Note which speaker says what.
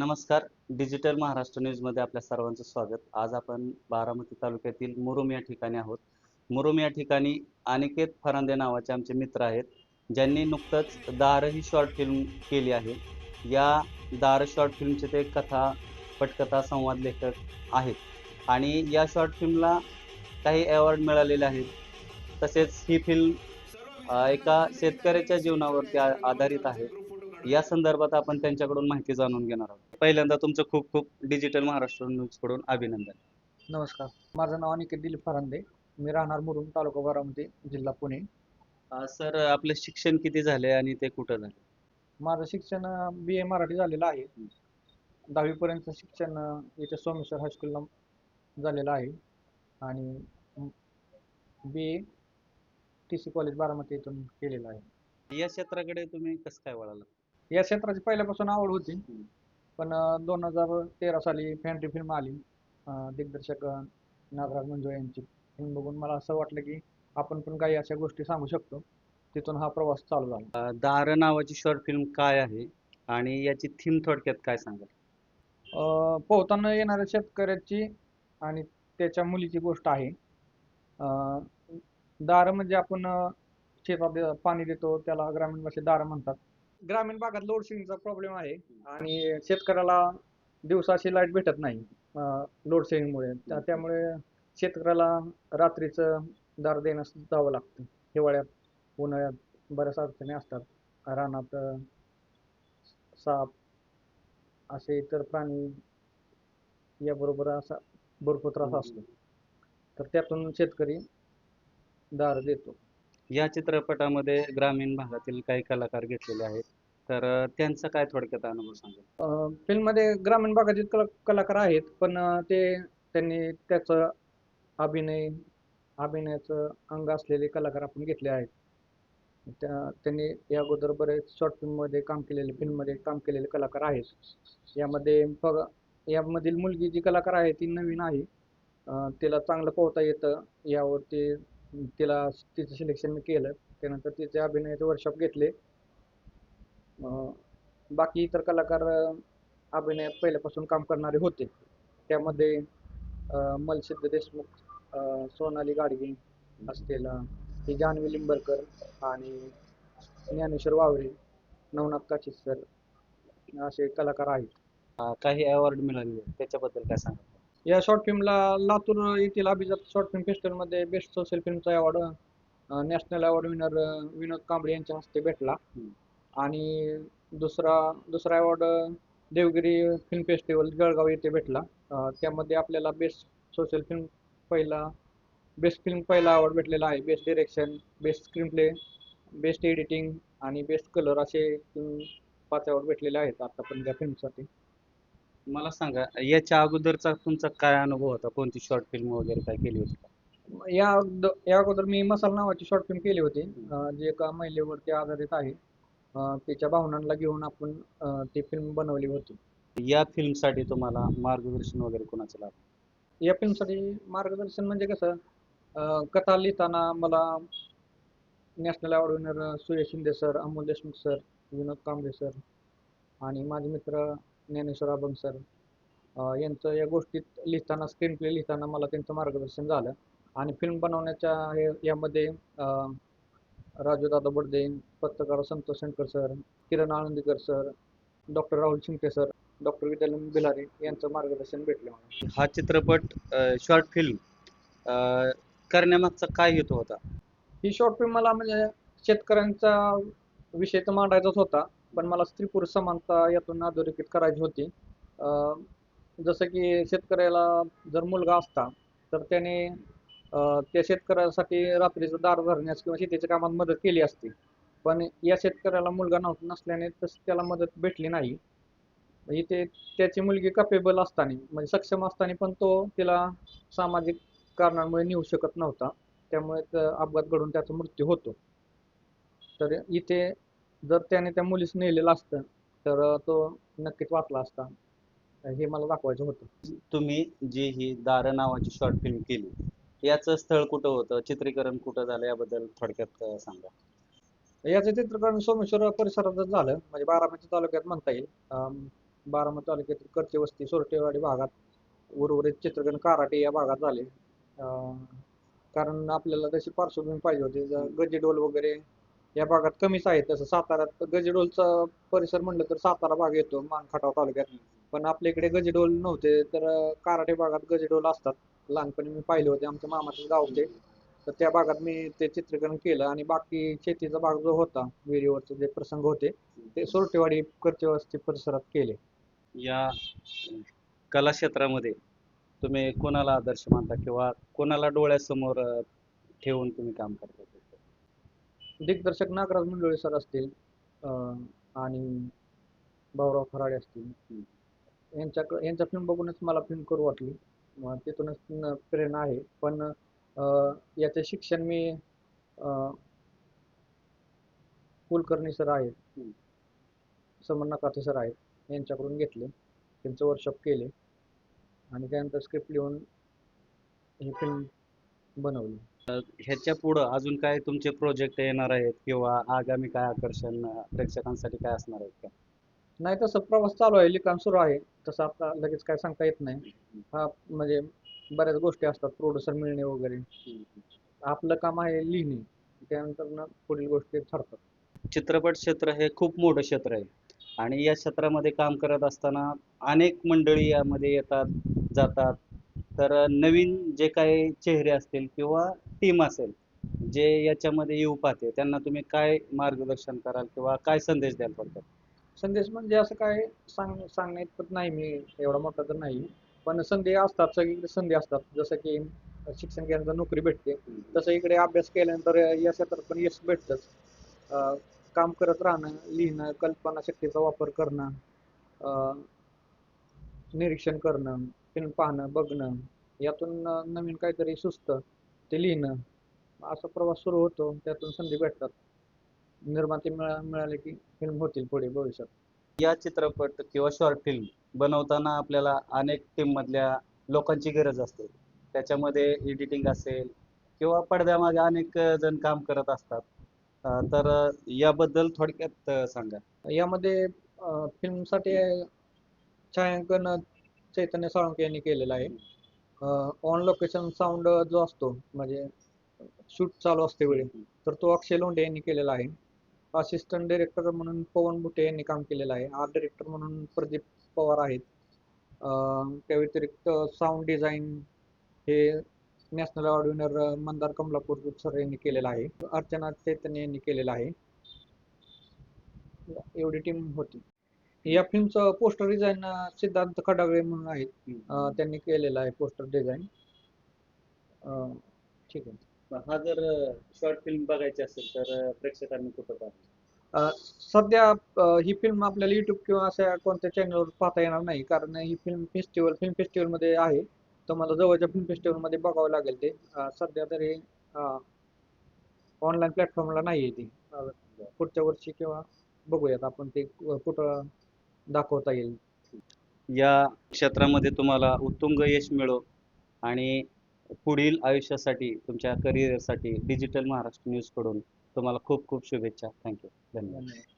Speaker 1: नमस्कार. डिजिटल महाराष्ट्र न्यूजमध्ये आपल्या सर्वांचं स्वागत. आज आपण बारामती तालुक्यातील मुरुम या ठिकाणी आहोत. मुरुम या ठिकाणी अनिकेत फरांदे नावाचे आमचे मित्र आहेत. ज्यांनी नुकतंच दार ही शॉर्ट फिल्म केली आहे. या दार शॉर्ट फिल्मचे ते कथा पटकथा संवाद लेखक आहेत. आणि या शॉर्ट फिल्मला काही अवॉर्ड मिळालेले आहेत. तसेच ही फिल्म एका शेतकऱ्याच्या जीवनावरती आधारित आहे. या संदर्भात आपण त्यांच्याकडून माहिती जाणून घेणार आहोत. पहिल्यांदा तुमचं खूप खूप डिजिटल महाराष्ट्र न्यूजकडून अभिनंदन.
Speaker 2: नमस्कार. माझं नाव अनिकेत दिलीप फरांदे. मी राहणार मुरुम तालुका बारामती जिल्हा पुणे.
Speaker 1: अ, सर आपलं शिक्षण किती झाले आणि ते कुठं झाले
Speaker 2: माझं शिक्षण बी ए मराठी झालेलं आहे. दहावीपर्यंतचं शिक्षण अं, इथे सोमेश्वर हायस्कूलला झालेलं आहे. आणि B A T C college Baramati इथून केलेलं आहे.
Speaker 1: या क्षेत्राकडे तुम्ही कसं काय वळाला
Speaker 2: या क्षेत्राची पहिल्यापासून आवड होती. पण दोन हजार तेरा साली फॅन्ट्री फिल्म आली दिग्दर्शक नागराज मंजुळे यांची. फिल्म बघून मला असं वाटलं की आपण पण काही अशा गोष्टी सांगू शकतो. तिथून हा प्रवास चालू झाला.
Speaker 1: दार नावाची शॉर्ट फिल्म काय आहे? आणि याची थीम थोडक्यात काय सांगाल?
Speaker 2: अं, पोहताना येणाऱ्या शेतकऱ्याची आणि त्याच्या मुलीची गोष्ट आहे. दारं म्हणजे आपण शेतात पाणी देतो त्याला ग्रामीण भाषेत दारं म्हणतात. ग्रामीण भागात लोडशेडिंगचा प्रॉब्लेम आहे. आणि शेतकऱ्याला दिवसाची लाइट भेटत नाही लोडशेडिंगमुळे त्यामुळे शेतकऱ्याला रात्रीचं दार देण्यास जावं लागतं. हिवाळ्यात उन्हाळ्यात बऱ्याच अडचणी असतात. रानात साप असे इतर प्राणी याबरोबर असा भरपूर त्रास असतो. तर त्यातून शेतकरी दार देतो.
Speaker 1: या चित्रपटामध्ये ग्रामीण भागातील काही कलाकार घेतलेले आहेत. तर अ, त्यांचा काय थोडक्यात अनुभव सांगाल?
Speaker 2: फिल्ममध्ये ग्रामीण भागातील कला कलाकार आहेत पण अं, ते त्यांनी त्याचं अभिनय अभिनयाचं अंग असलेले कलाकार आपण घेतले आहेत. त्या त्यांनी या अगोदर बरेच शॉर्ट फिल्ममध्ये काम केलेले फिल्ममध्ये काम केलेले कलाकार आहेत. यामध्ये बघा यामधील मुलगी जी कलाकार आहे ती नवीन आहे. अं, तिला चांगलं पोहता येतं. यावरती तिला तिचं सिलेक्शन मी केलं. त्यानंतर तिचे अभिनयाचे वर्कशॉप घेतले. बाकी इतर कलाकार अभिनयात पहिल्यापासून काम करणारे होते. त्यामध्ये मलसिद्ध देशमुख सोनाली गाडगे असतील ही जान्हवी लिंबरकर आणि ज्ञानेश्वर वावरे नवनाथ काचित सर असे कलाकार आहेत.
Speaker 1: काही अवॉर्ड मिळालेले त्याच्याबद्दल काय सांगा
Speaker 2: या शॉर्ट फिल्मला लातूर येथील अभिजात शॉर्ट फिल्म फेस्टिवलमध्ये best social फिल्मचा award national award winner Vinod Kamble यांच्या हस्ते भेटला. आणि दुसरा दुसरा award Devgiri film festival Jalgaon येथे भेटला. त्यामध्ये आपल्याला बेस्ट सोशल फिल्म पहिला बेस्ट फिल्म पहिला अवॉर्ड भेटलेला आहे. Best direction best screen play best editing आणि बेस्ट कलर असे पाच अवॉर्ड भेटलेले आहेत आतापर्यंत या फिल्मसाठी
Speaker 1: मला सांगा याच्या अगोदरचा तुमचा काय अनुभव होता? कोणती शॉर्ट फिल्म वगैरे काय केली होती?
Speaker 2: या अगोद- या अगोदर मी मसाला नावाची शॉर्ट फिल्म केली होती. अं, जी एका महिलेवरती आधारित आहे. अं, तिच्या भावनांना घेऊन आपण अं, ती फिल्म बनवली होती.
Speaker 1: या फिल्मसाठी तुम्हाला मार्गदर्शन वगैरे कोणाचं लाभ
Speaker 2: या फिल्मसाठी मार्गदर्शन म्हणजे कसं अं, कथा लिहिताना मला national award winner Suresh Shinde sir Amol Deshmukh sir Vinod Kamble sir आणि माझे मित्र ज्ञानेश्वर अभंग सर यांचं या गोष्टीत लिहिताना स्क्रीन प्ले लिहिताना मला त्यांचं मार्गदर्शन झालं. आणि फिल्म बनवण्याच्या हे यामध्ये अं, राजूदादा बडदे पत्रकार Santosh Shankar sir Kiran Anandikar sir doctor Rahul Shinke sir doctor विद्यालय बिलारे यांचं मार्गदर्शन भेटलं मला.
Speaker 1: हा चित्रपट शॉर्ट फिल्म करण्यामागचा काय हेतू होता?
Speaker 2: ही शॉर्ट फिल्म मला म्हणजे शेतकऱ्यांचा विषय तर मांडायचाच होता. पण मला स्त्री पुरुष समानता यातून अधोरेखित करायची होती. जसं की शेतकऱ्याला जर मुलगा असता तर त्याने त्या शेतकऱ्यासाठी रात्रीचं दार धरण्यास किंवा शेतीच्या कामात मदत केली असती. पण या शेतकऱ्याला मुलगा नव्हता नसल्याने तस त्याला मदत भेटली नाही. इथे त्याची मुलगी कपेबल असताना म्हणजे सक्षम असताना पण तो तिला सामाजिक कारणांमुळे नेऊ शकत नव्हता. त्यामुळे अपघात घडून त्याचा मृत्यू होतो. तर इथे जर त्याने त्या मुलीस नेलेलं असतं तर तो नक्कीच वाचला असता. हे मला दाखवायचं होतं.
Speaker 1: तुम्ही जी ही दार नावाची शॉर्ट फिल्म केली याचं स्थळ कुठं होतं? चित्रीकरण कुठं झालं? याबद्दल थोडक्यात सांगा.
Speaker 2: याचं चित्रीकरण सोमेश्वर परिसरातच झालं. म्हणजे बारामती तालुक्यात म्हणता येईल. बारामती तालुक्यातील करचे वस्ती सोरटेवाडी भागात उर्वरित चित्रगण कराटे या भागात झाले. अं, कारण आपल्याला तशी पार्श्वभूमी पाहिजे होती. गजेडोल वगैरे या भागात कमीच आहे तसं. साताऱ्यात गजेडोलचा परिसर म्हणलं तर सातारा भाग येतो मानखटाव तालुक्यात. पण आपल्या इकडे गजेडोल नव्हते तर काराटे भागात गजेडोल असतात. लहानपणी मी पाहिले होते आमच्या मामाचे गाव होते तर त्या भागात मी ते चित्रीकरण केलं आणि बाकी शेतीचा भाग जो होता विहिरीवरचे जे प्रसंग होते ते सोरटेवाडी करचेवस्ती परिसरात केले.
Speaker 1: या कला क्षेत्रामध्ये तुम्ही कोणाला आदर्श मानता किंवा कोणाला डोळ्यासमोर ठेवून तुम्ही काम करता?
Speaker 2: दिग्दर्शक नागराज मंडळे सर असतील आणि भाऊराव फराडे असतील. यांच्याकडे यांच्या फिल्म बघूनच मला फिल्म करू वाटली. मग तिथूनच प्रेरणा आहे. पण याचे शिक्षण मी कुलकर्णी सर आहेत. समन्ना काथे सर आहेत. यांच्याकडून घेतले. त्यांचं वर्कशॉप केले. आणि त्यानंतर स्क्रिप्ट लिहून ही फिल्म बनवली.
Speaker 1: ह्याच्या पुढं अजून काय तुमचे प्रोजेक्ट येणार आहेत किंवा आगामी काय आकर्षण प्रेक्षकांसाठी काय असणार आहेत का?
Speaker 2: नाही तसं प्रवास चालू आहे लिखाण सुरू आहे. तसं आता लगेच काय सांगता येत नाही. हा म्हणजे बऱ्याच गोष्टी असतात प्रोड्युसर मिळणे वगैरे. आपलं काम आहे लिहिणे. त्यानंतर ना पुढील गोष्टी ठरतात.
Speaker 1: चित्रपट क्षेत्र हे खूप मोठं क्षेत्र आहे. आणि या क्षेत्रामध्ये काम करत असताना अनेक मंडळी यामध्ये येतात जातात. तर नवीन जे काही चेहरे असतील किंवा टीम असेल जे याच्यामध्ये येऊ पाहते त्यांना तुम्ही काय मार्गदर्शन कराल किंवा काय संदेश द्याल थोडक्यात?
Speaker 2: संदेश म्हणजे असं काय सांग सांगण्या इतपत नाही मी एवढा मोठा तर नाही. पण संधी असतात सगळीकडे संधी असतात. जसं की शिक्षण केल्यानंतर नोकरी भेटते. तसं इकडे अभ्यास केल्यानंतर या क्षेत्रात पण यश भेटतंच. अं, काम करत राहणं लिहिणं कल्पना शक्तीचा वापर करणं अं, निरीक्षण करणं फिल्म पाहणं बघणं यातून अं, नवीन काहीतरी सुचतं. ते लिहिणं. असा प्रवास सुरू होतो. त्यातून संधी भेटतात. निर्माते मिळा मिळाले की फिल्म होतील पुढे भविष्यात.
Speaker 1: या चित्रपट किंवा शॉर्ट फिल्म बनवताना आपल्याला अनेक टीम मधल्या लोकांची गरज असते. त्याच्यामध्ये एडिटिंग असेल किंवा पडद्यामागे अनेक जण काम करत असतात. तर याबद्दल थोडक्यात सांगा.
Speaker 2: यामध्ये फिल्मसाठी छायांकन चैतन्य साळुंके यांनी केलेलं आहे. ऑन लोकेशन साऊंड जो असतो म्हणजे शूट चालू असते वेळी तर तो अक्षय लोंढे यांनी केलेला आहे. असिस्टंट डिरेक्टर म्हणून पवन बुटे यांनी काम केलेलं आहे. आर्ट डिरेक्टर म्हणून प्रदीप पवार आहेत. त्या व्यतिरिक्त साऊंड डिझाईन हे नॅशनल ऑर्डिनर मंदार कमलापूर सर यांनी केलेलं आहे. अर्चना चैतन्य यांनी केलेलं आहे. एवढी टीम होती. या फिल्मचं पोस्टर डिझाईन सिद्धांत खडागळे म्हणून आहेत. अं, त्यांनी केलेलं आहे पोस्टर डिझाईन ठीक आहे.
Speaker 1: हा जर शॉर्ट फिल्म बघायची असेल तर अं, प्रेक्षकांनी कुठं पाहावं?
Speaker 2: अं, सध्या अं, ही फिल्म आपल्याला युट्यूब किंवा अशा कोणत्या चॅनलवर पाहता येणार नाही. कारण ही फिल्म फेस्टिवल फिल्म फेस्टिवलमध्ये आहे. तुम्हाला जवळच्या फिल्म फेस्टिवलमध्ये बघावं लागेल ते. अं, सध्या तरी ऑनलाईन प्लॅटफॉर्मला नाही आहे ती. अं, पुढच्या वर्षी किंवा बघूयात आपण ते कुठं दाखवता येईल.
Speaker 1: या क्षेत्रामध्ये तुम्हाला उत्तुंग यश मिळो आणि पुढील आयुष्यासाठी तुमच्या करिअरसाठी डिजिटल महाराष्ट्र न्यूजकडून तुम्हाला खूप खूप शुभेच्छा. थँक्यू धन्यवाद.
Speaker 2: धन्यवाद.